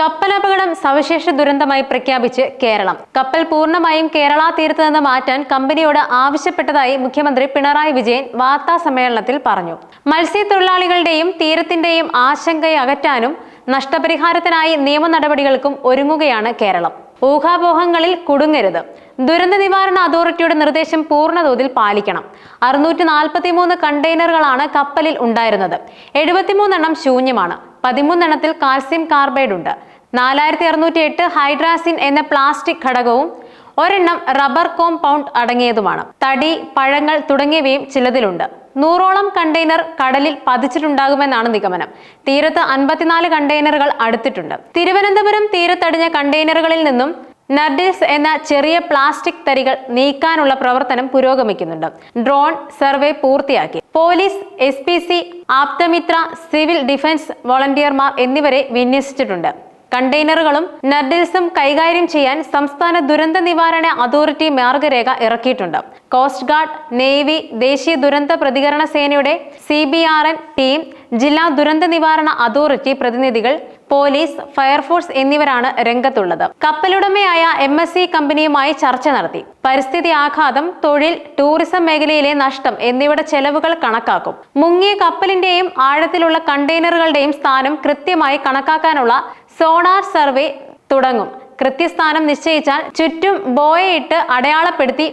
കപ്പലപകടം സവിശേഷ ദുരന്തമായി പ്രഖ്യാപിച്ച് കേരളം. കപ്പൽ പൂർണമായും കേരള തീരത്ത് നിന്ന് മാറ്റാൻ കമ്പനിയോട് ആവശ്യപ്പെട്ടതായി മുഖ്യമന്ത്രി പിണറായി വിജയൻ വാർത്താ സമ്മേളനത്തിൽ പറഞ്ഞു. മത്സ്യത്തൊഴിലാളികളുടെയും തീരത്തിന്റെയും ആശങ്കയെ അകറ്റാനും നഷ്ടപരിഹാരത്തിനായി നിയമ നടപടികൾക്കും ഒരുങ്ങുകയാണ് കേരളം. ഊഹാപോഹങ്ങളിൽ കുടുങ്ങരുത്. ദുരന്ത നിവാരണ അതോറിറ്റിയുടെ നിർദ്ദേശം പൂർണതോതിൽ പാലിക്കണം. അറുന്നൂറ്റി നാൽപ്പത്തി മൂന്ന് കണ്ടെയ്നറുകളാണ് കപ്പലിൽ ഉണ്ടായിരുന്നത്. എഴുപത്തിമൂന്നെണ്ണം ശൂന്യമാണ്. പതിമൂന്നെണ്ണത്തിൽ കാൽസ്യം കാർബൈഡ് ഉണ്ട്. നാലായിരത്തി അറുന്നൂറ്റി എട്ട് ഹൈഡ്രാസിൻ എന്ന പ്ലാസ്റ്റിക് ഘടകവും ഒരെണ്ണം റബ്ബർ കോമ്പൗണ്ട് അടങ്ങിയതുമാണ്. തടി പഴങ്ങൾ തുടങ്ങിയവയും ചിലതിലുണ്ട്. നൂറോളം കണ്ടെയ്നർ കടലിൽ പതിച്ചിട്ടുണ്ടാകുമെന്നാണ് നിഗമനം. തീരത്ത് അൻപത്തിനാല് കണ്ടെയ്നറുകൾ അടുത്തിട്ടുണ്ട്. തിരുവനന്തപുരം തീരത്തടിഞ്ഞ കണ്ടെയ്നറുകളിൽ നിന്നും നർഡിൽസ് എന്ന ചെറിയ പ്ലാസ്റ്റിക് തരികൾ നീക്കാനുള്ള പ്രവർത്തനം പുരോഗമിക്കുന്നുണ്ട്. ഡ്രോൺ സർവേ പൂർത്തിയാക്കി. Police S P C Aapthamitra civil defence വോളണ്ടിയർമാർ എന്നിവരെ വിന്യസിച്ചിട്ടുണ്ട്. കണ്ടെയ്നറുകളും നർഡിൽസും കൈകാര്യം ചെയ്യാൻ സംസ്ഥാന ദുരന്ത നിവാരണ അതോറിറ്റി മാർഗരേഖ ഇറക്കിയിട്ടുണ്ട്. കോസ്റ്റ് ഗാർഡ് നേവി ദേശീയ ദുരന്ത പ്രതികരണ സേനയുടെ സി ടീം ജില്ലാ ദുരന്ത നിവാരണ അതോറിറ്റി പ്രതിനിധികൾ പോലീസ് ഫയർഫോഴ്സ് എന്നിവരാണ് രംഗത്തുള്ളത്. കപ്പലുടമയായ എം എസ് സി കമ്പനിയുമായി ചർച്ച നടത്തി. പരിസ്ഥിതി ആഘാതം തൊഴിൽ ടൂറിസം മേഖലയിലെ നഷ്ടം എന്നിവയുടെ ചെലവുകൾ കണക്കാക്കും. മുങ്ങിയ കപ്പലിന്റെയും ആഴത്തിലുള്ള കണ്ടെയ്നറുകളുടെയും സ്ഥാനം കൃത്യമായി കണക്കാക്കാനുള്ള സോണാർ സർവേ തുടങ്ങും. കൃത്യസ്ഥാനം നിശ്ചയിച്ചാൽ ചുറ്റും ബോയയിട്ട് അടയാളപ്പെടുത്തി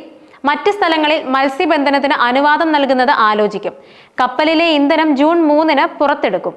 മറ്റ് സ്ഥലങ്ങളിൽ മത്സ്യബന്ധനത്തിന് അനുവാദം നൽകുന്നത് ആലോചിക്കും. കപ്പലിലെ ഇന്ധനം ജൂൺ മൂന്നിന് പുറത്തെടുക്കും.